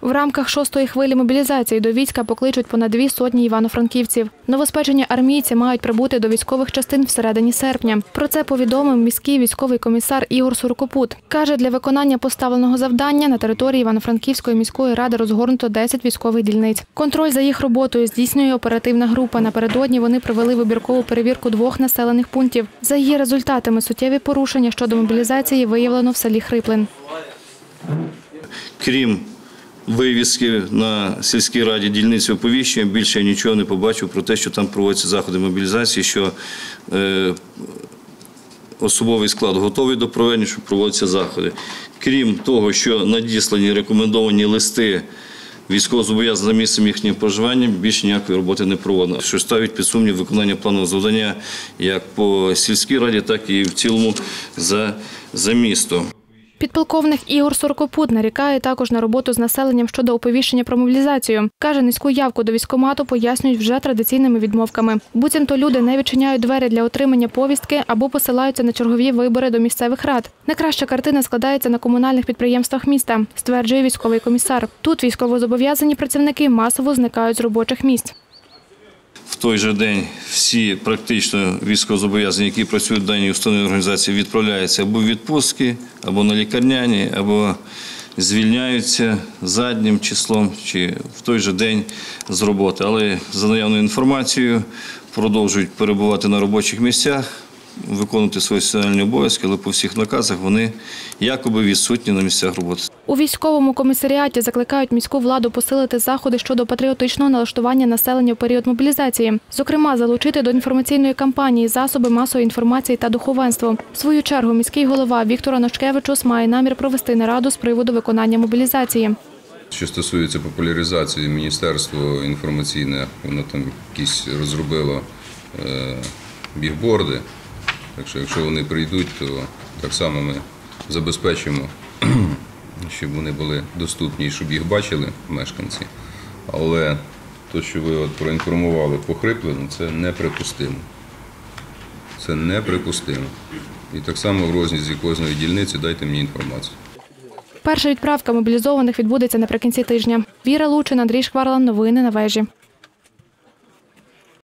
В рамках шостої хвилі мобілізації до війська покличуть понад дві сотні івано-франківців. Новоспечені армійці мають прибути до військових частин всередині серпня. Про це повідомив міський військовий комісар Ігор Суркопут. Каже, для виконання поставленого завдання на території Івано-Франківської міської ради розгорнуто 10 військових дільниць. Контроль за їх роботою здійснює оперативна група. Напередодні вони провели вибіркову перевірку двох населених пунктів. За її результатами суттєві порушення щодо мобілізації виявлено в селі Хриплин. Крім вивіски на сільській раді дільниці оповіщення, більше я нічого не побачив про те, що там проводяться заходи мобілізації, що е, особовий склад готовий до проведення, що проводяться заходи. Крім того, що надіслані рекомендовані листи військовозобов'язаних за місцем їхнього проживання, більше ніякої роботи не проводено. Що ставить під сумнів виконання планового завдання як по сільській раді, так і в цілому за, за місто. Підполковник Ігор Сорокопут нарікає також на роботу з населенням щодо оповіщення про мобілізацію. Каже, низьку явку до військкомату пояснюють вже традиційними відмовками. Буцімто люди не відчиняють двері для отримання повістки або посилаються на чергові вибори до місцевих рад. Найкраща картина складається на комунальних підприємствах міста, стверджує військовий комісар. Тут військовозобов'язані працівники масово зникають з робочих місць. В той же день всі практично військовозобов'язані, які працюють в даній установі організації, відправляються або в відпустки, або на лікарняні, або звільняються заднім числом чи в той же день з роботи. Але за наявною інформацією продовжують перебувати на робочих місцях, виконувати свої соціальні обов'язки, але по всіх наказах вони якоби відсутні на місцях роботи. У військовому комісаріаті закликають міську владу посилити заходи щодо патріотичного налаштування населення в період мобілізації, зокрема, залучити до інформаційної кампанії засоби масової інформації та духовенство. В свою чергу міський голова Віктор Анушкевичус має намір провести нараду з приводу виконання мобілізації. Що стосується популяризації, Міністерство інформаційне, воно там якісь розробило е, бігборди. Так що, якщо вони прийдуть, то так само ми забезпечимо, щоб вони були доступні і щоб їх бачили мешканці. Але те, що ви от проінформували похриплено, це неприпустимо. Це неприпустимо. І так само в розрізі кожної дільниці дайте мені інформацію. Перша відправка мобілізованих відбудеться наприкінці тижня. Віра Лучин, Андрій Шкварлан. Новини на вежі.